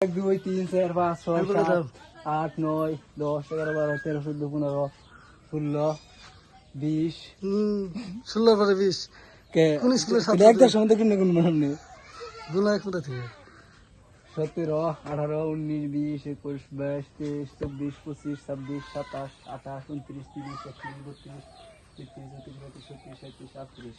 এক দুই তিন চার পাঁচ ছয় সাত আট নয় দশ এগারো বারো তেরো চোদ্দ পনেরো ষোলো বিশ। ষোলো পরে বিশ। কে? কোন স্কুলের সময় মনে নেই। গুনা এক কোথা থেকে? সতেরো আঠারো উনিশ বিশ একুশ বাইশ তেইশ চব্বিশ পঁচিশ ছাব্বিশ সাতাশ আঠাশ উনত্রিশ তিরিশ একত্রিশ বত্রিশ তেত্রিশ চৌত্রিশ পঁয়ত্রিশ ছত্রিশ সাঁত্রিশ। আটত্রিশ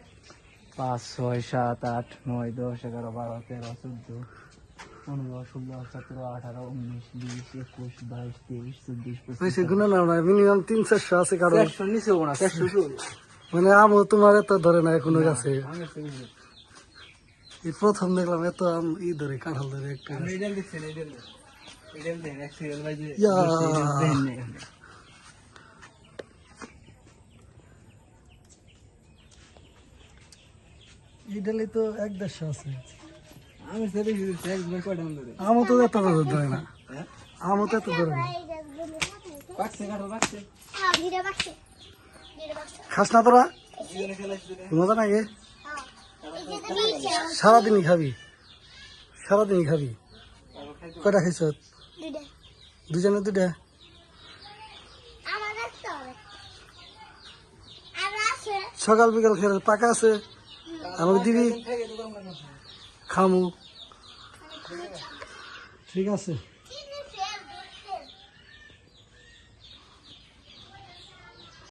পাঁচ ছয় সাত আট নয় দশ এগারো বারো তেরো চোদ্দ পনেরো ষোলো সতেরো আঠারো উনিশ বিশ একুশ বাইশ তেইশ চব্বিশ বেশি গুনা না না মিনিমাম তিন চারশো আছে কারণ চারশো নিচে না চারশো মানে আমও তোমার এত ধরে না এখনও গাছে। এই প্রথম দেখলাম এত আম ই ধরে কাঁঠাল ধরে একটা ডালে তো এক দেড়শো আছে। আমি সেটা একদম কয়টা ধরে। আমও তো এত ধরে না। আমও তো এত ধরে না। খাস না তোরা? মজা না সারাদিনই খাবি। সারাদিনই খাবি। কয়টা খাইছ? দুজনে দুটা সকাল বিকাল খেলে পাকা আছে? আমাকে দিবি? খামু। ঠিক আছে।